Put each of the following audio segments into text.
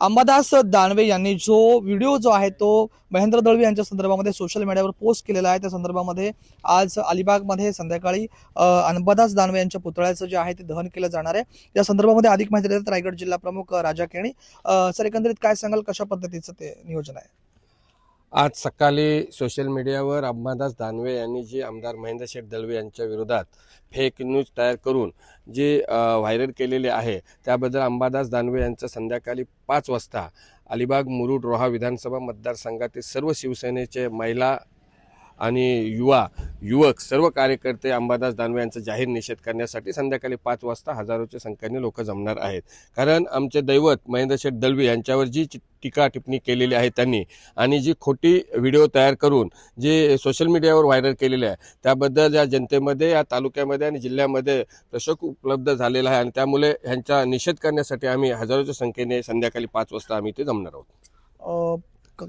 अंबादास दानवे यांनी जो व्हिडिओ जो आहे तो महेंद्र दळवी यांच्या संदर्भामध्ये सोशल मीडियावर पोस्ट केलेला आहे. त्या संदर्भामध्ये आज अलिबागमध्ये संध्याकाळी अंबादास दानवे यांच्या पुतळ्याचं जे आहे ते दहन केलं जाणार आहे. या संदर्भामध्ये अधिक माहिती देतात रायगड जिल्हा प्रमुख राजा केणी सर एकंदरीत काय सांगाल? कशा पद्धतीचं ते नियोजन आहे? आज सकाळी सोशल मीडियावर अंबादास दानवे यांनी जे आमदार महेंद्र शेठ दळवे यांच्या विरोधात फेक न्यूज तयार करून जे व्हायरल केलेले आहे त्याबद्दल अंबादास दानवे यांचं संध्याकाळी पाच वाजता अलिबाग मुरुड रोहा विधानसभा मतदारसंघातील सर्व शिवसेनेचे महिला आणि युवा युवक सर्व कार्यकर्ते अंबादास दानवे यांचा जाहीर निषेध करण्यासाठी संध्याकाळी पाच वाजता हजारोच्या संख्येने लोक जमणार आहेत. कारण आमचे दैवत महेंद्र शेठ दळवी यांच्यावर जी चि- टीका टिप्पणी केलेली आहे त्यांनी. आणि जी खोटी व्हिडिओ तयार करून जे सोशल मीडियावर व्हायरल केलेले आहे त्याबद्दल या जनतेमध्ये या तालुक्यामध्ये आणि जिल्ह्यामध्ये प्रशक उपलब्ध झालेला आहे. आणि त्यामुळे ह्यांचा निषेध करण्यासाठी आम्ही हजारोच्या संख्येने संध्याकाळी पाच वाजता आम्ही इथे जमणार आहोत.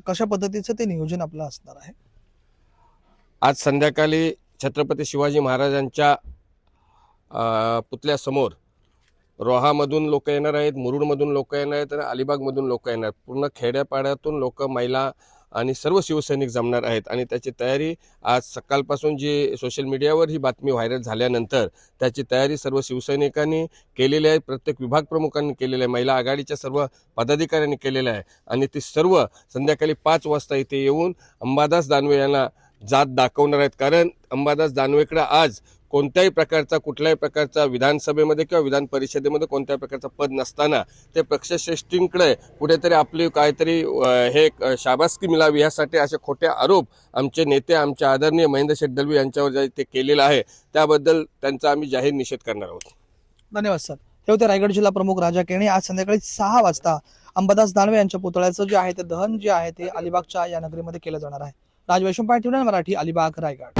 कशा पद्धतीचं ते नियोजन आपलं असणार आहे? आज संध्याकाळी छत्रपती शिवाजी महाराजांच्या अ, पुतळ्यासमोर रोहामधून लोक येणार आहेत मुरुडमधून लोक येणार आहेत आणि अलिबागमधून लोक येणार आहेत. पूर्ण खेड्यापाड्यातून लोक महिला आणि सर्व शिवसैनिक जमणार आहेत. आणि त्याची तयारी आज सकाळपासून जी सोशल मीडियावर ही बातमी व्हायरल झाल्यानंतर त्याची तयारी सर्व शिवसैनिकांनी केलेली आहे. प्रत्येक विभाग प्रमुखांनी केलेली आहे. महिला आघाडीच्या सर्व पदाधिकाऱ्यांनी केलेलं आहे. आणि ती सर्व संध्याकाळी पाच वाजता इथे येऊन अंबादास दानवे यांना जात दाखवणार आहेत. कारण अंबादास दानवेकडं आज कोणत्याही प्रकारचा कुठल्याही प्रकारचा विधानसभेमध्ये किंवा विधान परिषदेमध्ये कोणत्याही प्रकारचं पद नसताना ते पक्षश्रेष्ठींकडे कुठेतरी आपली काहीतरी हे शाबासकी मिळावी यासाठी असे खोटे आरोप आमचे नेते आमचे आदरणीय महेंद्र शेठ यांच्यावर जे ते केलेलं आहे त्याबद्दल त्यांचा आम्ही जाहीर निषेध करणार आहोत. धन्यवाद सर. हे होते रायगड जिल्हा प्रमुख राजा केणे. आज संध्याकाळी सहा वाजता अंबादास दानवे यांच्या पुतळ्याचं जे आहे ते दहन जे आहे ते अलिबागच्या या नगरीमध्ये केलं जाणार आहे. राज वैशंपाळ मराठी अलिबाग रायगड.